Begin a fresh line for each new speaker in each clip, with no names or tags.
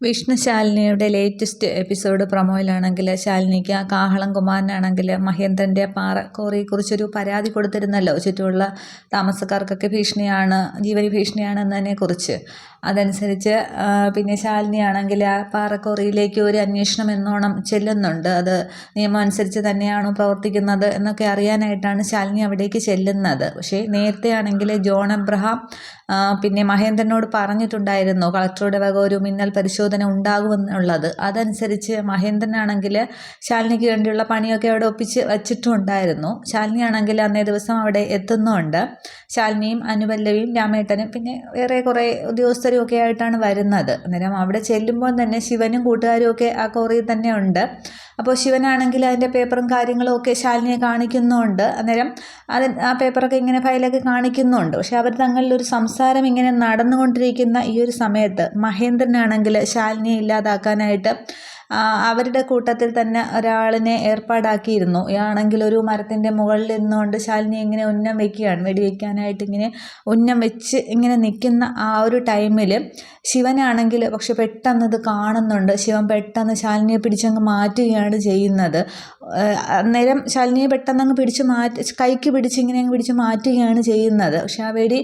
വിഷ്ണു ശാലിനിയുടെ latest episode പ്രൊമോയിലാണെങ്കിൽ ശാലിനിക്ക് കാഹളം കുമാരനാണെങ്കിൽ മഹേന്ദ്രന്റെ പാറ കോറിയെക്കുറിച്ചൊരു പരാതി കൊടുത്തിരുന്നല്ലോ. ചുറ്റുമുള്ള താമസക്കാർക്കൊക്കെ ഭീഷണിയാണ് ജീവനി ഭീഷണിയാണ് കുറിച്ച് അതനുസരിച്ച് പിന്നെ ശാലിനിയാണെങ്കിൽ ആ പാറക്കോറിയിലേക്ക് ഒരു അന്വേഷണം എന്നോണം ചെല്ലുന്നുണ്ട്. അത് നിയമം അനുസരിച്ച് തന്നെയാണോ പ്രവർത്തിക്കുന്നത് എന്നൊക്കെ അറിയാനായിട്ടാണ് ശാലിനി അവിടേക്ക് ചെല്ലുന്നത്. പക്ഷേ നേരത്തെ ആണെങ്കിൽ ജോൺ അബ്രഹാം പിന്നെ മഹേന്ദ്രനോട് പറഞ്ഞിട്ടുണ്ടായിരുന്നു. കളക്ടറുടെ വക ഒരു മിന്നൽ പരിശോധന ഉണ്ടാകുമെന്നുള്ളത്. അതനുസരിച്ച് മഹേന്ദ്രനാണെങ്കിൽ ശാലിനിക്ക് വേണ്ടിയുള്ള പണിയൊക്കെ അവിടെ ഒപ്പിച്ച് വച്ചിട്ടുണ്ടായിരുന്നു ശാലിനി ആണെങ്കിൽ അന്നേ ദിവസം അവിടെ എത്തുന്നുണ്ട്. ശാലിനിയും അനുപല്ലവിയും രാമേട്ടനും പിന്നെ വേറെ കുറേ ഉദ്യോഗസ്ഥരും ഒക്കെ ആയിട്ടാണ് വരുന്നത്. അന്നേരം അവിടെ ചെല്ലുമ്പോൾ തന്നെ ശിവനും കൂട്ടുകാരും ഒക്കെ ആ കോറിയിൽ തന്നെ ഉണ്ട്. അപ്പോൾ ശിവനാണെങ്കിൽ അതിന്റെ പേപ്പറും കാര്യങ്ങളും ഒക്കെ ശാലിനിയെ കാണിക്കുന്നുണ്ട്. അന്നേരം അത് ആ പേപ്പറൊക്കെ ഇങ്ങനെ ഫയലൊക്കെ കാണിക്കുന്നുണ്ട്. പക്ഷെ അവർ തങ്ങളിലൊരു സംസാരം ഇങ്ങനെ നടന്നുകൊണ്ടിരിക്കുന്ന ഈ ഒരു സമയത്ത് മഹേന്ദ്രനാണെങ്കിൽ ശാലിനിയെ ഇല്ലാതാക്കാനായിട്ട് അവരുടെ കൂട്ടത്തിൽ തന്നെ ഒരാളിനെ ഏർപ്പാടാക്കിയിരുന്നു. ആണെങ്കിൽ ഒരു മരത്തിന്റെ മുകളിൽ നിന്നുകൊണ്ട് ശാലിനി ഇങ്ങനെ ഉന്നം വെക്കുകയാണ്. വെടിവെക്കാനായിട്ട് ഇങ്ങനെ ഉന്നം വെച്ച് ഇങ്ങനെ നിൽക്കുന്ന ആ ഒരു ടൈമിൽ ശിവനാണെങ്കിൽ പക്ഷെ പെട്ടെന്ന് ഇത് കാണുന്നുണ്ട്. ശിവൻ പെട്ടെന്ന് ശാലിനിയെ പിടിച്ചങ്ങ് മാറ്റുകയാണ് ചെയ്യുന്നത്. അന്നേരം ശാലിനിയെ പെട്ടെന്ന് അങ്ങ് പിടിച്ച് മാറ്റി കൈക്ക് പിടിച്ച് ഇങ്ങനെ അങ്ങ് പിടിച്ച് മാറ്റുകയാണ് ചെയ്യുന്നത്. പക്ഷെ ആ വെടി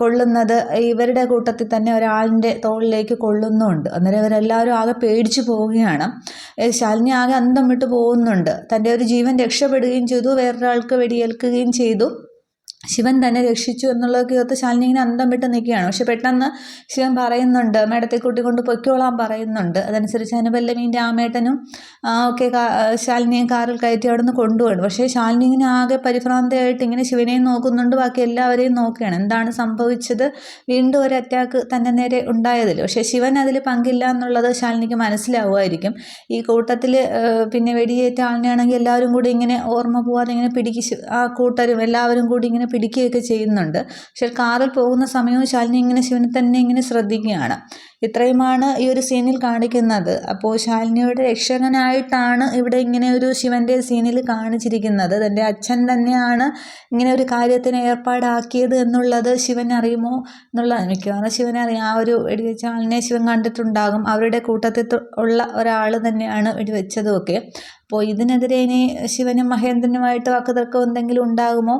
കൊള്ളുന്നത് ഇവരുടെ കൂട്ടത്തിൽ തന്നെ ഒരാളിന്റെ തോളിലേക്ക് കൊള്ളുന്നുണ്ട്. അന്നേരം ഇവരെല്ലാവരും ആകെ പേടിച്ചു പോവുകയാണ്. ശാലിനി ആകെ അന്തം വിട്ട് പോകുന്നുണ്ട്. തന്റെ ഒരു ജീവൻ രക്ഷപ്പെടുകയും ചെയ്തു. വേറൊരാൾക്ക് വെടിയേൽക്കുകയും ചെയ്തു. ശിവൻ തന്നെ രക്ഷിച്ചു എന്നുള്ളതൊക്കെ ഓർത്ത് ശാലിനി ഇങ്ങനെ അന്തം വിട്ട് നിൽക്കുകയാണ്. പക്ഷെ പെട്ടെന്ന് ശിവൻ പറയുന്നുണ്ട് മേടത്തെ കൂട്ടിക്കൊണ്ട് പൊയ്ക്കോളാൻ പറയുന്നുണ്ട്. അതനുസരിച്ച് അനുപല്ലവീന്റെ ആമേട്ടനും ഒക്കെ ശാലിനിയെ കാറിൽ കയറ്റി അവിടെ നിന്ന് കൊണ്ടുപോകണം പക്ഷേ ശാലിനി ഇങ്ങനെ ആകെ പരിഭ്രാന്തയായിട്ട് ഇങ്ങനെ ശിവനെയും നോക്കുന്നുണ്ട്. ബാക്കി എല്ലാവരെയും നോക്കുകയാണ്. എന്താണ് സംഭവിച്ചത്? വീണ്ടും ഒരു അറ്റാക്ക് തന്നെ നേരെ ഉണ്ടായതിൽ. പക്ഷേ ശിവൻ അതിൽ പങ്കില്ല എന്നുള്ളത് ശാലിനിക്ക് മനസ്സിലാവുമായിരിക്കും. ഈ കൂട്ടത്തിൽ പിന്നെ വെടിയേറ്റ ആളിനെയാണെങ്കിൽ എല്ലാവരും കൂടി ഇങ്ങനെ ഓർമ്മ പോവാതെ ഇങ്ങനെ പിടിക്ക് ആ കൂട്ടരും എല്ലാവരും കൂടി ഇങ്ങനെ പിടിക്കുകയൊക്കെ ചെയ്യുന്നുണ്ട്. പക്ഷേ കാറിൽ പോകുന്ന സമയവും ശാലിനി ഇങ്ങനെ ശിവനെ തന്നെ ഇങ്ങനെ ശ്രദ്ധിക്കുകയാണ്. ഇത്രയുമാണ് ഈ ഒരു സീനിൽ കാണിക്കുന്നത്. അപ്പോൾ ശാലിനിയുടെ രക്ഷകനായിട്ടാണ് ഇവിടെ ഇങ്ങനെ ഒരു ശിവന്റെ സീനിൽ കാണിച്ചിരിക്കുന്നത്. തന്റെ അച്ഛൻ തന്നെയാണ് ഇങ്ങനെ ഒരു കാര്യത്തിന് ഏർപ്പാടാക്കിയത് എന്നുള്ളത് ശിവൻ അറിയുമോ എന്നുള്ളത് മിക്കവാറും ശിവനെ അറിയാം. ആ ഒരു വെടിവെച്ച ആളിനെ ശിവൻ കണ്ടിട്ടുണ്ടാകും. അവരുടെ കൂട്ടത്തിൽ ഉള്ള ഒരാൾ തന്നെയാണ് വെടിവെച്ചതുമൊക്കെ അപ്പോൾ ഇതിനെതിരെ ഇനി ശിവനും മഹേന്ദ്രനുമായിട്ട് വാക്കുതർക്കം എന്തെങ്കിലും ഉണ്ടാകുമോ?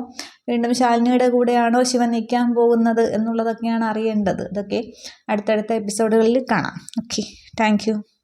വീണ്ടും ശാലിനിയുടെ കൂടെയാണോ ശിവൻ നിൽക്കാൻ പോകുന്നത് എന്നുള്ളതൊക്കെയാണ് അറിയേണ്ടത്. ഇതൊക്കെ അടുത്തടുത്ത എപ്പിസോഡുകളിൽ കാണാം. Okay thank